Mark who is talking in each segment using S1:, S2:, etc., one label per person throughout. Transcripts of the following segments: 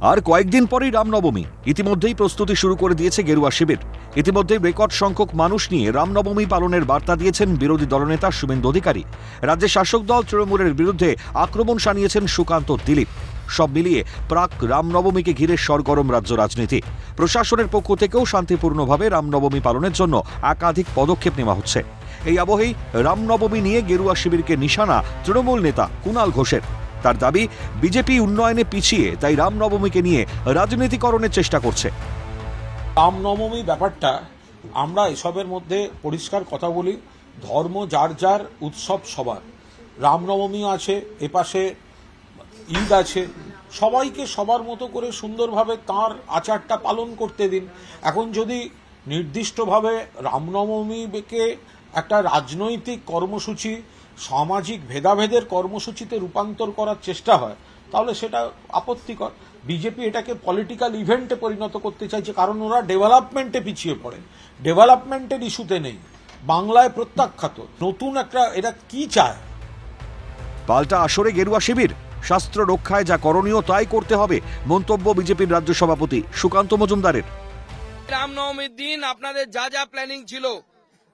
S1: আর কয়েকদিন পরেই রামনবমী। ইতিমধ্যেই প্রস্তুতি শুরু করে দিয়েছে গেরুয়া শিবির। ইতিমধ্যেই রেকর্ড সংখ্যক মানুষ নিয়ে রামনবমী পালনের বার্তা দিয়েছেন বিরোধী দলনেতা শুভেন্দু অধিকারী। রাজ্যের শাসক দল তৃণমূলের বিরুদ্ধে আক্রমণ সানিয়েছেন সুকান্ত দিলীপ। সব মিলিয়ে প্রাক রামনবমীকে ঘিরে সরগরম রাজ্য রাজনীতি। প্রশাসনের পক্ষ থেকেও শান্তিপূর্ণভাবে রামনবমী পালনের জন্য একাধিক পদক্ষেপ নেওয়া হচ্ছে। এই আবহেই রামনবমী নিয়ে গেরুয়া শিবিরকে নিশানা তৃণমূল নেতা কুণাল ঘোষের। তার দাবি, বিজেপি উন্নয়নে পিছিয়ে, তাই রামনবমীকে নিয়ে রাজনীতিকরণের চেষ্টা করছে।
S2: রামনবমী ব্যাপারটা আমরা এসবের মধ্যে পরিষ্কার কথা বলি, ধর্ম যার যার, উৎসব সবার। রামনবমী আছে, এপাশে ঈদ আছে, সবাইকে সবার মতো করে সুন্দরভাবে তার আচারটা পালন করতে দিন। এখন যদি নির্দিষ্টভাবে রামনবমীকে একটা রাজনৈতিক কর্মসূচি সামাজিক ভেদাভেদের কর্মসূচিতে রূপান্তর করার চেষ্টা হয় তাহলে সেটা আপত্তিকর। বিজেপি এটাকে পলিটিক্যাল ইভেন্টে পরিণত করতে চাইছে কারণ ওরা ডেভেলপমেন্টে পিছিয়ে পড়ে। ডেভেলপমেন্টের ইস্যুতে নেই। বাংলায় প্রত্যাখ্যাত। নতুন একটা এরা কি চায়?
S1: পাল্টা আসরে গেরুয়া শিবির। শাস্ত্র রক্ষায় যা করণীয় তাই করতে হবে মন্তব্য বিজেপির রাজ্য সভাপতি সুকান্ত মজুমদারের।
S3: রামনবমীর দিন আপনাদের যা যা প্ল্যানিং ছিল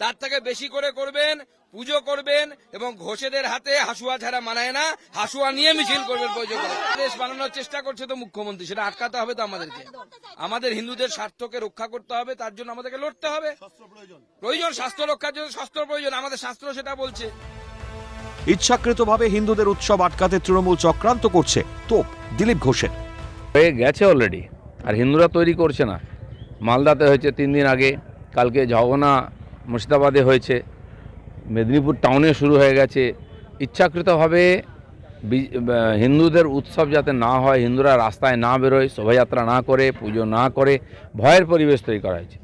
S3: তার থেকে বেশি করে করবেন পুজো করবেন এবং ঘোষেদের হাতে হাসুয়া ছাড়া মানায় না হাসুয়া নিয়ে মিছিল করবেন পুজো করে দেশ বানানোর চেষ্টা করছে তো মুখ্যমন্ত্রী সেটা আটকাতে হবে তো আমাদেরকে। আমাদের হিন্দুদের স্বার্থকে রক্ষা করতে হবে তার জন্য আমাদেরকে লড়তে হবে। প্রয়োজন। স্বাস্থ্য রক্ষার জন্য স্বাস্থ্য প্রয়োজন আমাদের শাস্ত্র সেটা বলছে।
S1: ইচ্ছাকৃতভাবে হিন্দুদের উৎসব আটকাতে তৃণমূল চক্রান্ত করছে তোপ দিলীপ ঘোষের।
S4: হয়ে গেছে অলরেডি আর হিন্দুরা তৈরি করছে না। মালদাতে হয়েছে তিন দিন আগে কালকে ঝগনা মুর্শিদাবাদে হয়েছে, মেদিনীপুর টাউনে শুরু হয়ে গেছে। ইচ্ছাকৃতভাবে হিন্দুদের উৎসব যাতে না হয়, হিন্দুরা রাস্তায় না বেরোয়, শোভাযাত্রা না করে, পুজো না করে, ভয়ের পরিবেশ তৈরি করা হয়েছে।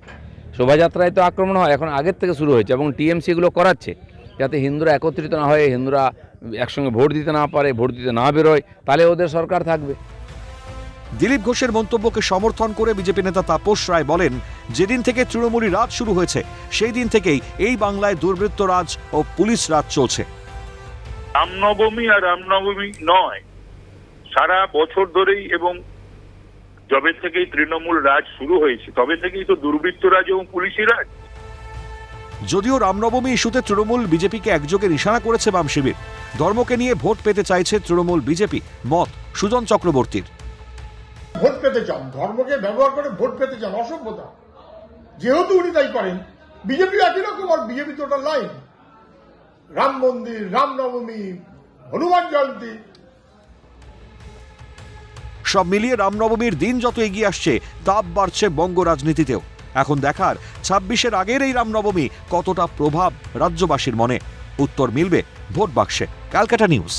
S4: শোভাযাত্রায় তো আক্রমণ হয়, এখন আগের থেকে শুরু হয়েছে এবং টিএমসি এগুলো করাচ্ছে, যাতে হিন্দুরা একত্রিত না হয়ে, হিন্দুরা একসঙ্গে ভোট দিতে না পারে, ভোট দিতে না বেরোয়, তাহলে ওদের সরকার থাকবে।
S1: দিলীপ ঘোষের মন্তব্যকে সমর্থন করে বিজেপি নেতা তাপস রায় বলেন যেদিন থেকে তৃণমূলী রাজ শুরু হয়েছে সেই দিন থেকেই এই বাংলায় দুর্বৃত্ত রাজ ও পুলিশ রাজ চলছে।
S5: রামনবমী আর রামনবমী নয়। সারা বছর ধরেই এবং যবে থেকেই তৃণমূল রাজ শুরু হয়েছে তবে থেকেই তো দুর্বৃত্ত রাজ এবং পুলিশি রাজ।
S1: যদিও রামনবমী ইস্যুতে তৃণমূল বিজেপিকে একযোগে নিশানা করেছে বাম শিবির ধর্মকে নিয়ে ভোট পেতে চাইছে তৃণমূল বিজেপি মত সুজন চক্রবর্তীর।
S6: ভোট পেতে চান ধর্মকে ব্যবহার করে ভোট পেতে চান অসভ্যতা। যেহেতু উনি তাই করেন, বিজেপি একই রকম আর বিজেপি তো ওটা লাইন রাম মন্দির, রামনবমী, হনুমান জয়ন্তী।
S1: সব মিলিয়ে রামনবমীর দিন যত এগিয়ে আসছে, তাপ বাড়ছে বঙ্গ রাজনীতিতেও। এখন দেখার ছাব্বিশের আগের এই রামনবমী কতটা প্রভাব রাজ্যবাসীর মনে। উত্তর মিলবে ভোট বাক্সে, ক্যালকাটা নিউজ।